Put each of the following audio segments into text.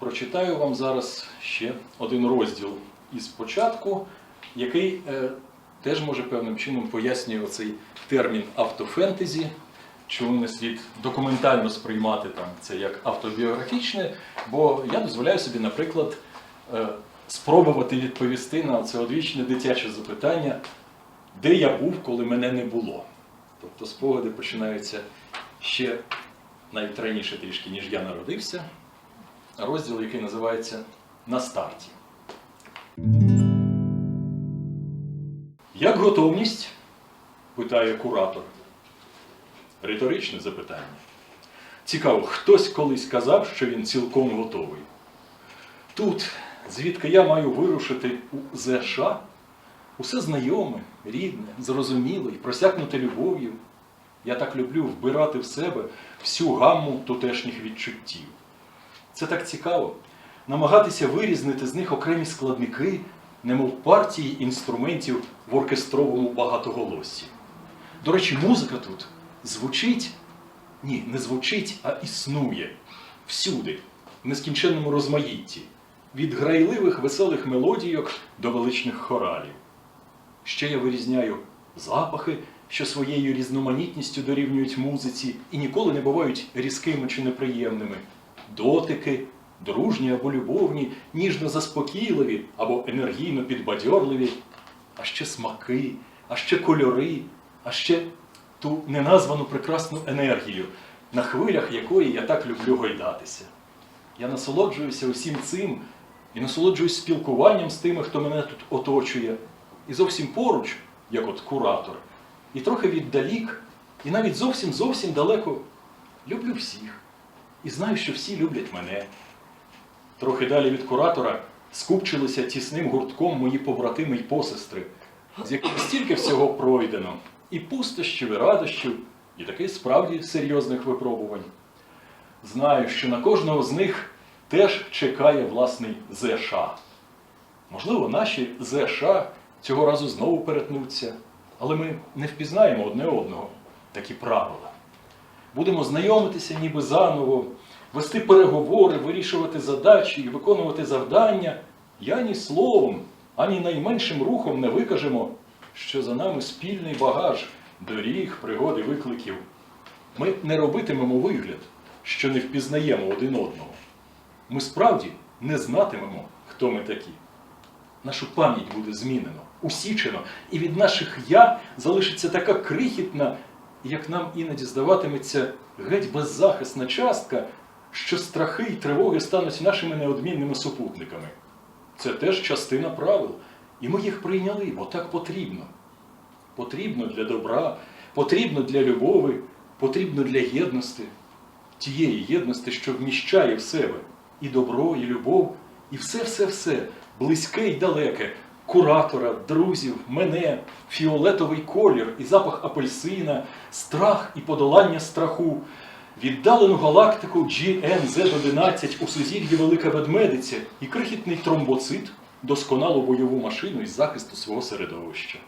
прочитаю вам зараз ще один розділ із початку, який е, теж може певним чином пояснює оцей термін автофентезі, чому не слід документально сприймати там це як автобіографічне, бо я дозволяю собі, наприклад, е, спробувати відповісти на це одвічне дитяче запитання, де я був, коли мене не було. Тобто спогади починаються ще навіть раніше трішки, ніж я народився. Розділ, який називається На старті. Як готовність? питає куратор. Риторичне запитання. Цікаво, хтось колись казав, що він цілком готовий. Тут, звідки я маю вирушити у ЗШ, усе знайоме, рідне, зрозуміле і просякнуте любов'ю. Я так люблю вбирати в себе всю гамму тутешніх відчуттів. Це так цікаво. Намагатися вирізнити з них окремі складники, немов партії інструментів в оркестровому багатоголоссі. До речі, музика тут звучить, ні, не звучить, а існує всюди, в нескінченному розмаїтті, від грайливих веселих мелодійок до величних хоралів. Ще я вирізняю запахи, що своєю різноманітністю дорівнюють музиці і ніколи не бувають різкими чи неприємними. Дотики, дружні або любовні, ніжно заспокійливі або енергійно підбадьорливі, а ще смаки, а ще кольори, а ще ту неназвану прекрасну енергію, на хвилях якої я так люблю гойдатися. Я насолоджуюся усім цим і насолоджуюсь спілкуванням з тими, хто мене тут оточує. І зовсім поруч, як от куратор, і трохи віддалік, і навіть зовсім зовсім далеко люблю всіх. І знаю, що всі люблять мене. Трохи далі від куратора скупчилися тісним гуртком мої побратими й посестри, з якими стільки всього пройдено, і пустощів, і радощів, і таких справді серйозних випробувань. Знаю, що на кожного з них теж чекає власний ЗШ. Можливо, наші ЗШ цього разу знову перетнуться, але ми не впізнаємо одне одного такі правила. Будемо знайомитися ніби заново, вести переговори, вирішувати задачі і виконувати завдання. І ані словом, ані найменшим рухом не викажемо, що за нами спільний багаж доріг, пригод і викликів. Ми не робитимемо вигляд, що не впізнаємо один одного. Ми справді не знатимемо, хто ми такі. Нашу пам'ять буде змінено, усічено, і від наших я залишиться така крихітна, як нам іноді здаватиметься, геть беззахисна частка, що страхи й тривоги стануть нашими неодмінними супутниками. Це теж частина правил, і ми їх прийняли, бо так потрібно. Потрібно для добра, потрібно для любові, потрібно для єдності, тієї єдності, що вміщає в себе і добро, і любов, і все-все-все, близьке й далеке, куратора, друзів, мене, фіолетовий колір і запах апельсина, страх і подолання страху, віддалену галактику GNZ-11 у сузір'ї Велика Ведмедиця і крихітний тромбоцит, досконалу бойову машину із захисту свого середовища.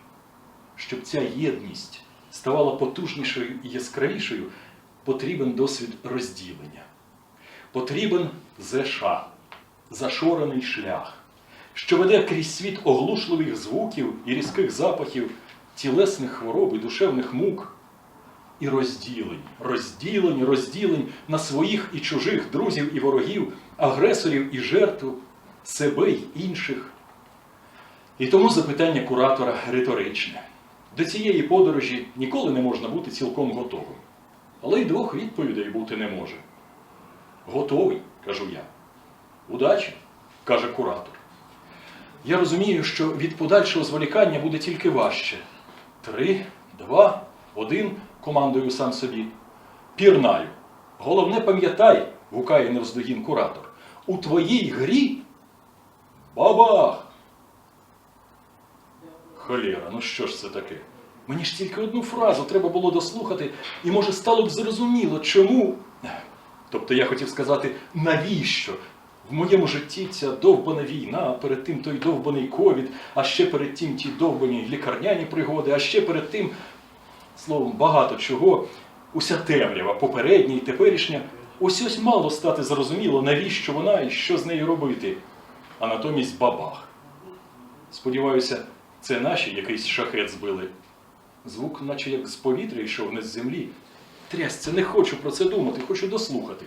Щоб ця єдність ставала потужнішою і яскравішою, потрібен досвід розділення. Потрібен ЗШ, зашорений шлях, що веде крізь світ оглушливих звуків і різких запахів, тілесних хвороб і душевних мук, і розділень, розділень, розділень на своїх і чужих друзів і ворогів, агресорів і жертв, себе й інших. І тому запитання куратора риторичне. До цієї подорожі ніколи не можна бути цілком готовим. Але й двох відповідей бути не може. Готовий, кажу я. Удачі, каже куратор. Я розумію, що від подальшого зволікання буде тільки важче. Три, два, один, командую сам собі. Пірнаю. Головне пам'ятай, гукає невздогін куратор. У твоїй грі бабах! Холєра, ну що ж це таке? Мені ж тільки одну фразу треба було дослухати, і може стало б зрозуміло, чому. Тобто я хотів сказати, навіщо в моєму житті ця довбана війна, а перед тим той довбаний ковід, а ще перед тим ті довбані лікарняні пригоди, а ще перед тим, словом, багато чого, уся темрява, попередня і теперішня, Ось ось мало стати зрозуміло, навіщо вона і що з нею робити. А натомість бабах. Сподіваюся, це наші якийсь шахет збили. Звук, наче як з повітря йшов, не з землі. Трясця, не хочу про це думати, хочу дослухати.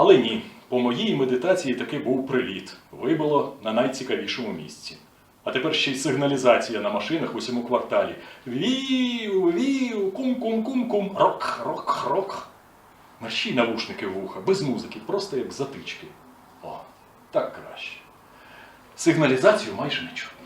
Але ні, по моїй медитації таки був приліт. Вибило на найцікавішому місці. А тепер ще й сигналізація на машинах в усьому кварталі. Вів, вів, кум-кум-кум-кум, рок, рок, рок. Мерщій навушники вуха, без музики, просто як затички. О, так краще. Сигналізацію майже не чую.